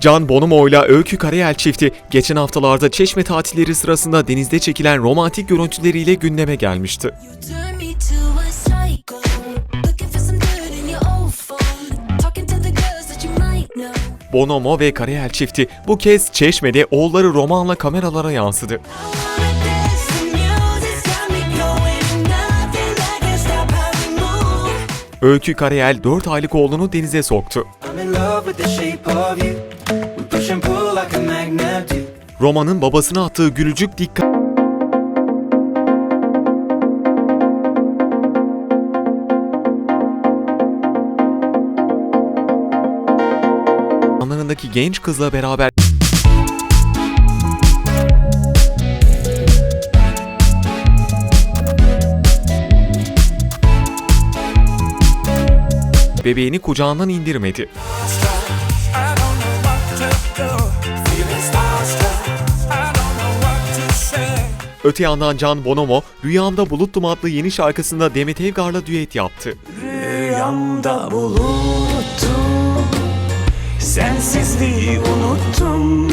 Can Bonomo ile Öykü Karayel çifti geçen haftalarda Çeşme tatilleri sırasında denizde çekilen romantik görüntüleriyle gündeme gelmişti. Bonomo ve Karayel çifti bu kez Çeşme'de oğulları Roman'la kameralara yansıdı. Öykü Karayel 4 aylık oğlunu denize soktu. Roman'ın babasına attığı gülücük dikkat anlarındaki genç kızla beraber bebeğini kucağından indirmedi. Öte yandan Can Bonomo, Rüyamda Buluttum adlı yeni şarkısında Demet Evgar'la düet yaptı. Rüyamda buluttum Sensizliği unuttum